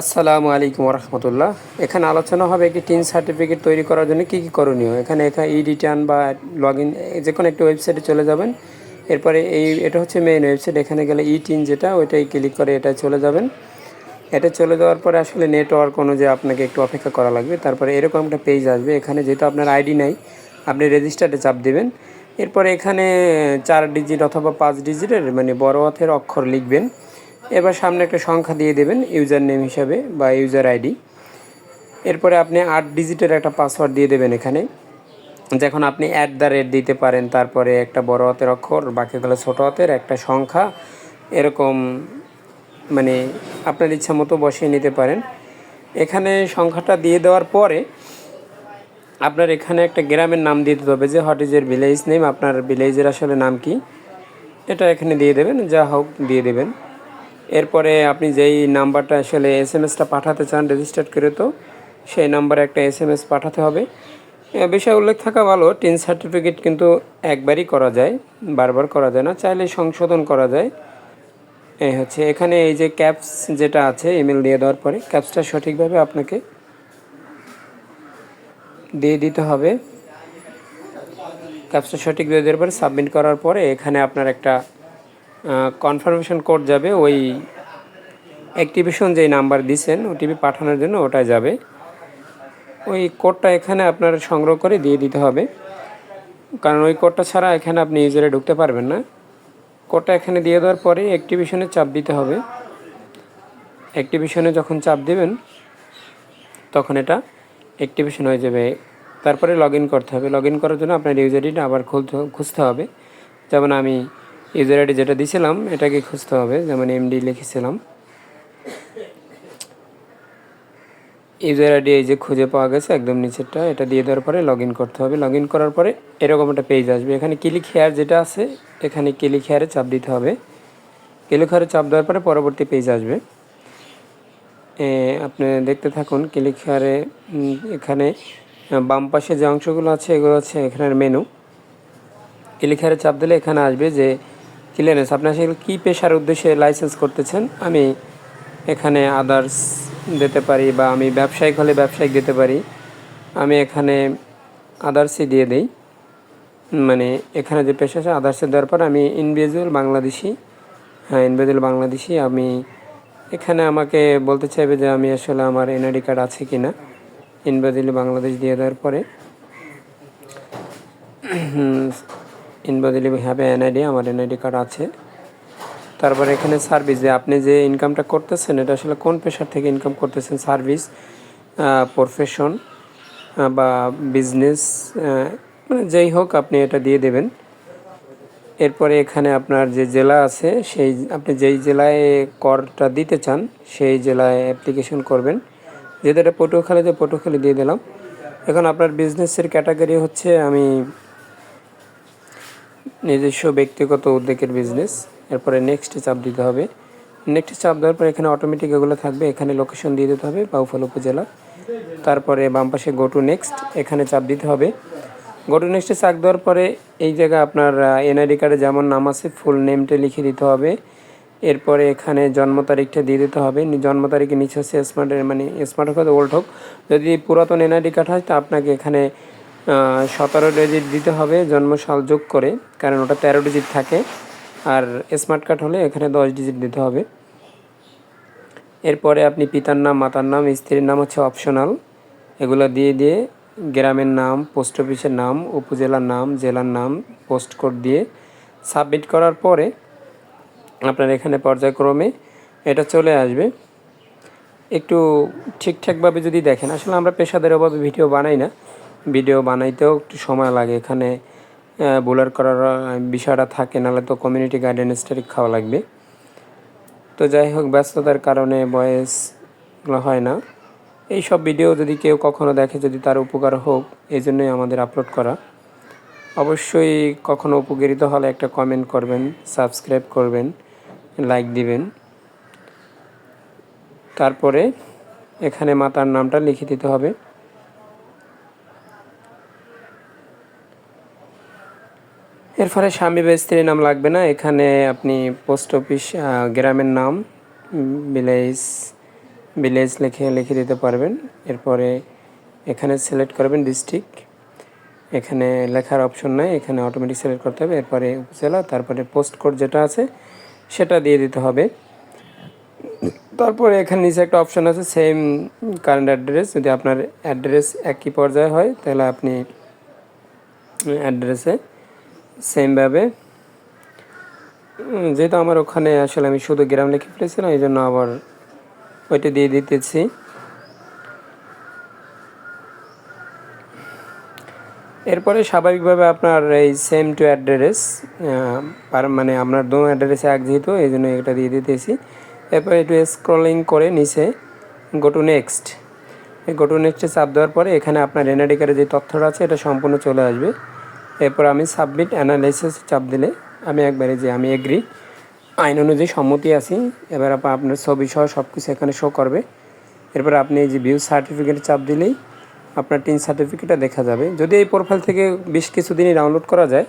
আসসালামু আলাইকুম রহমতুল্লাহ এখানে আলোচনা হবে একটি টিন সার্টিফিকেট তৈরি করার জন্য কী কী করণীয়। এখানে এখানে ই রিটার্ন বা লগ ইন যে কোনো একটা ওয়েবসাইটে চলে যাবেন। এরপরে এই, এটা হচ্ছে মেইন ওয়েবসাইট এখানে গেলে ই টিন যেটা, ওইটাই ক্লিক করে এটা চলে যাবেন। এটা চলে যাওয়ার পরে আসলে নেটওয়ার্ক অনুযায়ী আপনাকে একটু অপেক্ষা করা লাগবে। তারপরে এরকম একটা পেজ আসবে। এখানে যেহেতু আপনার আইডি নাই, আপনি রেজিস্টারে চাপ দেবেন। এরপরে এখানে চার ডিজিট অথবা পাঁচ ডিজিটের মানে বড় হাতের অক্ষর লিখবেন। এবার সামনে একটা সংখ্যা দিয়ে দেবেন ইউজার নেম হিসাবে বা ইউজার আইডি। এরপরে আপনি আট ডিজিটের একটা পাসওয়ার্ড দিয়ে দেবেন এখানে। যখন আপনি অ্যাট দ্য রেট দিতে পারেন, তারপরে একটা বড় হাতের অক্ষর বাকিগুলো ছোটো হাতের একটা সংখ্যা, এরকম মানে আপনার ইচ্ছা মতো বসিয়ে নিতে পারেন। এখানে সংখ্যাটা দিয়ে দেওয়ার পরে আপনার এখানে একটা গ্রামের নাম দিয়ে দিতে হবে যে হোয়াট ইজ এর ভিলেজ নেম আপনার ভিলেজের আসলে নাম কি? এটা এখানে দিয়ে দেবেন, যা হোক দিয়ে দেবেন। এরপরে আপনি যেই নাম্বারটা আসলে এস এম এসটা পাঠাতে চান রেজিস্টার করে, তো সেই নাম্বারে একটা এস এম এস পাঠাতে হবে। বিষয়ে উল্লেখ থাকা ভালো, টিন সার্টিফিকেট কিন্তু একবারই করা যায়, বারবার করা যায় না, চাইলে সংশোধন করা যায়। এই হচ্ছে, এখানে এই যে ক্যাপস যেটা আছে ইমেল দিয়ে দেওয়ার পরে ক্যাপসটা সঠিকভাবে আপনাকে দিয়ে দিতে হবে। ক্যাপসটা সঠিক দিয়ে দেওয়ার পরে সাবমিট করার পরে, এখানে আপনার একটা কনফার্মেশন কোড যাবে, ওই অ্যাক্টিভেশন যেই নাম্বার দিছেন ওটিপি পাঠানোর জন্য ওটাই যাবে। ওই কোডটা এখানে আপনার সংগ্রহ করে দিয়ে দিতে হবে। কারণ ওই কোডটা ছাড়া এখানে আপনি ইউজারে ঢুকতে পারবেন না। কোডটা এখানে দিয়ে দেওয়ার পরে অ্যাক্টিভেশনে চাপ দিতে হবে। অ্যাক্টিভেশনে যখন চাপ দেবেন, তখন এটা অ্যাক্টিভেশন হয়ে যাবে। তারপরে লগ করতে হবে। লগ করার জন্য আপনার ইউজার আইডিটা আবার খুলতে, খুঁজতে হবে। যেমন আমি ইউজার আইডি যেটা দিয়েছিলাম এটাকে খুঁজতে হবে, যেমন এমডি লিখেছিলাম। ইউজার আইডি এই যে খুঁজে পাওয়া গেছে, একদম নিচেরটা, এটা দিয়ে দেওয়ার পরে লগ করতে হবে। লগ করার পরে এরকম একটা পেজ আসবে। এখানে ক্লিক হেয়ার যেটা আছে, এখানে ক্লিক হেয়ারে চাপ দিতে হবে। ক্লিক হেয়ারে চাপ দেওয়ার পরে পরবর্তী পেজ আসবে। আপনি দেখতে থাকুন ক্লিক হেয়ারে এখানে বাম পাশে যে অংশগুলো আছে, এগুলো আছে এখানের মেনু ক্লিক হেয়ারে চাপ দিলে এখানে আসবে যে ক্লিয়ারেন্স আপনি আসলে কী পেশার উদ্দেশ্যে লাইসেন্স করতেছেন? আমি এখানে আদার্স দিতে পারি বা আমি ব্যবসায়িক হলে ব্যবসায়িক দিতে পারি। আমি এখানে আদার্সই দিয়ে দিই। মানে এখানে যে পেশা আছে আদার্সে দেওয়ার পর আমি ইন্ডিভিজুয়াল বাংলাদেশি। হ্যাঁ ইন্ডিভিজুয়াল বাংলাদেশি। আমি এখানে আমাকে বলতে চাইবে যে আমি আসলে আমার এনআইডি কার্ড আছে কি না ইন্ডিভিজুয়াল বাংলাদেশ দিয়ে দেওয়ার পরে। ইনভাজিলি হ্যাভ এনআইডি আমার এনআইডি কার্ড আছে। তারপরে এখানে সার্ভিস যে আপনি যে ইনকামটা করতেছেন, এটা আসলে কোন পেশার থেকে ইনকাম করতেছেন? সার্ভিস প্রফেশন বা বিজনেস মানে যেই হোক আপনি এটা দিয়ে দেবেন। এরপরে এখানে আপনার যে জেলা আছে, সেই আপনি যেই জেলায় করটা দিতে চান, সেই জেলায় অ্যাপ্লিকেশন করবেন। যেহেতু এটা পটুয়াখালীতে, পটুয়াখালী দিয়ে দিলাম। এখন আপনার বিজনেসের ক্যাটাগরি হচ্ছে আমি নিজস্ব ব্যক্তিগত উদ্যোগের বিজনেস এরপরে নেক্সটে চাপ দিতে হবে। নেক্সটে চাপ দেওয়ার পর এখানে অটোমেটিক এগুলো থাকবে, এখানে লোকেশন দিয়ে দিতে হবে, বাউফল উপজেলা। তারপরে বাম পাশে গো টু নেক্সট এখানে চাপ দিতে হবে। গো টু নেক্সটে চাপ দেওয়ার পরে এই জায়গায় আপনার এনআইডি কার্ডে যেমন নাম আছে ফুল নেমটা লিখে দিতে হবে। এরপরে এখানে জন্ম তারিখটা দিয়ে দিতে হবে। জন্ম তারিখে নিচে হচ্ছে স্মার্টের মানে স্মার্ট হোক ওল্ড হোক। যদি পুরাতন এনআইডি কার্ড হয়, তা আপনাকে এখানে সতেরো ডিজিট দিতে হবে জন্মসাল যোগ করে, কারণ ওটা তেরো ডিজিট থাকে। আর স্মার্ট কার্ড হলে এখানে দশ ডিজিট দিতে হবে। এরপরে আপনি পিতার নাম, মাতার নাম, স্ত্রীর নাম হচ্ছে অপশনাল এগুলো দিয়ে দিয়ে গ্রামের নাম পোস্ট অফিসের নাম, উপজেলার নাম, জেলার নাম পোস্ট কোড দিয়ে সাবমিট করার পরে আপনার এখানে পর্যায়ক্রমে এটা চলে আসবে। একটু ঠিকঠাকভাবে যদি দেখেন, আসলে আমরা পেশাদের অভাবে ভিডিও বানাই না। ভিডিও বানাইতেও একটু সময় লাগে। এখানে বোলার করার বিষয়টা থাকে, নাহলে তো কমিউনিটি গার্ডেন গাইডেন্সটা খাওয়া লাগবে। তো যাই হোক, ব্যস্ততার কারণে বয়েসগুলো হয় না। এই সব ভিডিও যদি কেউ কখনো দেখে, যদি তার উপকার হোক, এই জন্যই আমাদের আপলোড করা। অবশ্যই কখনো উপকৃত হলে একটা কমেন্ট করবেন সাবস্ক্রাইব করবেন লাইক দিবেন। তারপরে এখানে মাতার নামটা লিখে দিতে হবে। এর ফলে স্বামী বা স্ত্রীর নাম লাগবে না। এখানে আপনি পোস্ট অফিস গ্রামের নাম ভিলেজ ভিলেজ লিখে লিখে দিতে পারবেন। এরপরে এখানে সিলেক্ট করবেন ডিস্ট্রিক্ট এখানে লেখার অপশন নাই, এখানে অটোমেটিক সিলেক্ট করতে হবে। এরপরে উপজেলা, তারপরে পোস্ট কোড যেটা আছে, সেটা দিয়ে দিতে হবে। তারপরে এখানে নিচে একটা অপশন আছে সেম কারেন্ট অ্যাড্রেস যদি আপনার অ্যাড্রেস একই পর্যায়ে হয়, তাহলে আপনি অ্যাড্রেসে সেমভাবে যেহেতু আমার ওখানে আসলে আমি শুধু গ্রাম লিখে ফেলেছিলাম এই জন্য আবার ওইটা দিয়ে দিতেছি। এরপরে স্বাভাবিকভাবে আপনার এই সেম টু অ্যাড্রেস মানে আপনার দো অ্যাড্রেসে এক যেহেতু এই জন্য এটা দিয়ে দিতেছি। এরপরে একটু স্ক্রলিং করে নিচে গো টু নেক্সট এই গো টু নেক্সটে চাপ দেওয়ার পরে এখানে আপনার এনআইডি কার্ডের যে তথ্যটা আছে, এটা সম্পূর্ণ চলে আসবে। এরপর আমি সাবমিট অ্যানালাইসিস চাপ দিলে আমি একবারে যে আমি এগ্রি আইন অনুযায়ী সম্মতি আছি, এবার আপা আপনার ছবি সহ সব কিছু এখানে শো করবে। এরপর আপনি এই যে ভিউ সার্টিফিকেট চাপ দিলেই আপনার টিন সার্টিফিকেটটা দেখা যাবে। যদি এই প্রোফাইল থেকে বেশ কিছুদিনই ডাউনলোড করা যায়,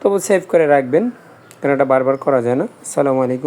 তবু সেভ করে রাখবেন কেন এটা বারবার করা যায় না। আসসালামু আলাইকুম।